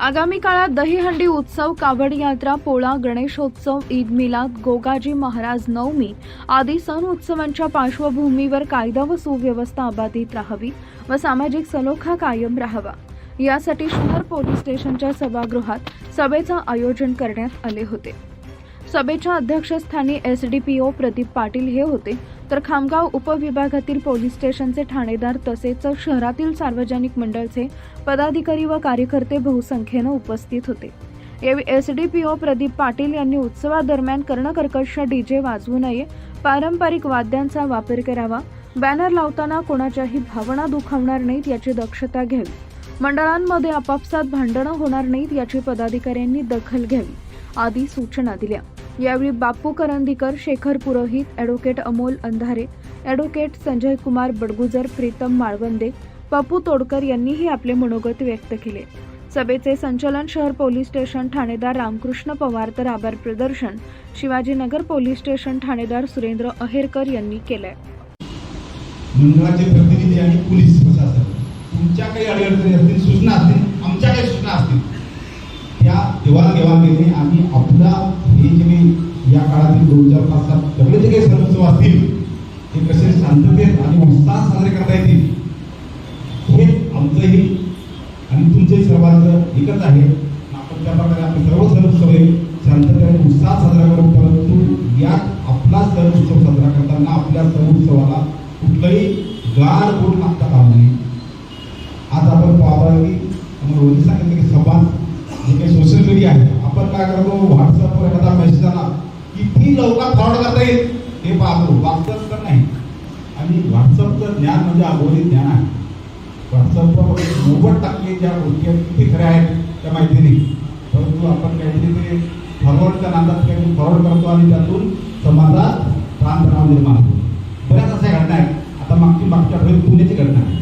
आगामी काळात दहीहंडी उत्सव कावड यात्रा पोळा गणेशोत्सव ईद मिलाद गोगाजी महाराज नवमी आदी सण उत्सवांच्या पार्श्वभूमीवर कायदा व सुव्यवस्था अबाधित राहावी व सामाजिक सलोखा कायम राहावा. यासाठी शहर पोलीस स्टेशनच्या सभागृहात सभेचं आयोजन करण्यात आले होते. सभेच्या अध्यक्षस्थानी S D P O Pradeep Patil हे होते. तर खामगाव उपविभागातील पोलीस स्टेशनचे ठाणेदार तसेच शहरातील सार्वजनिक मंडळचे पदाधिकारी व कार्यकर्ते बहुसंख्येनं उपस्थित होते. यावेळी S D P O Pradeep Patil यांनी उत्सवादरम्यान कर्णकर्कश डीजे वाजवू नये पारंपरिक वाद्यांचा वापर करावा बॅनर लावताना कोणाच्याही भावना दुखावणार नाहीत याची दक्षता घ्यावी मंडळांमध्ये आपापसात भांडणं होणार नाहीत याची पदाधिकाऱ्यांनी दखल घ्यावी आदी सूचना दिल्या. यावेळी बापू करंदीकर शेखर पुरोहित ॲडव्होकेट अमोल अंधारे ॲडव्होकेट संजय कुमार बडगुजर प्रीतम माळवंदे पप्पू तोडकर यांनीही आपले मनोगत व्यक्त केले. सभेचे संचलन शहर पोलीस स्टेशन ठाणेदार रामकृष्ण पवार तर आभार प्रदर्शन शिवाजीनगर पोलीस स्टेशन ठाणेदार सुरेंद्र अहेरकर यांनी केलंय. प्रतिनिधी आणि पोलीस प्रशासन तुमच्या काही अडचणी असतील सूचना असतील आमच्या काही सूचना असतील. त्या देवाणघेवाणीने आम्ही आपला हे या काळातील दोन चार पाच सात सगळे जे काही सण उत्सव असतील ते कसे शांततेत आणि उत्साहात साजरे करता येतील हे आमचंही आणि तुमचंही सर्वांचं एकच आहे. आपण त्या प्रकारे आपले सर्व सण उत्सव हे आणि उत्साहात साजरा करू परंतु यात आपला सण उत्सव साजरा करताना आपल्या सण उत्सवाला कुठलंही गाड बोट मागता कामा नये आज आपण पाहावं की आम्हाला रोजी सांगितलं की समाज जे केली आहे. आपण काय करतो? व्हॉट्सअपवर एखादा मेसेज आला किती लवकर फ्रॉड करता येईल? हे पाहतो. वाचत तर नाही. आणि व्हॉट्सअपचं ज्ञान म्हणजे अगोदर ज्ञान आहे. व्हॉट्सअपवर नव्वद टक्के ज्या गोष्टी आहेत किती खऱ्या आहेत त्या माहिती नाही. परंतु आपण काहीतरी ते फॉरवर्डच्या नादात काहीतरी फॉरवर्ड करतो आणि त्यातून समाजात ताणतणाव निर्माण होतो. बऱ्याच अशा घटना आहेत. आता मागची मागच्या आठवड्यात पुण्याची घटना आहे.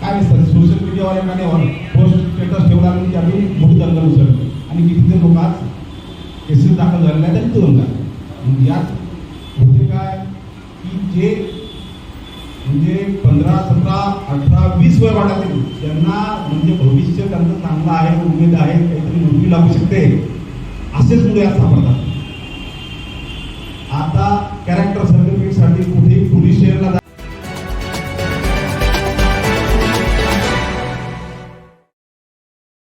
काय सर? सोशल मीडियावर एखाद्यावर पोस्ट स्टेटस ठेवला आणि त्यावेळी मोठी दंगल उसळली आणि कितीतरी लोक आज केसेस दाखल झालेले आहेत आणि तुरुंगात. म्हणजे यात होते काय? की जे म्हणजे पंधरा सतरा अठरा वीस वय वाटातील त्यांना म्हणजे भविष्य त्यांचं चांगलं आहे उमेद आहे काहीतरी नोकरी लागू शकते असेच मुलं यात सापडतात.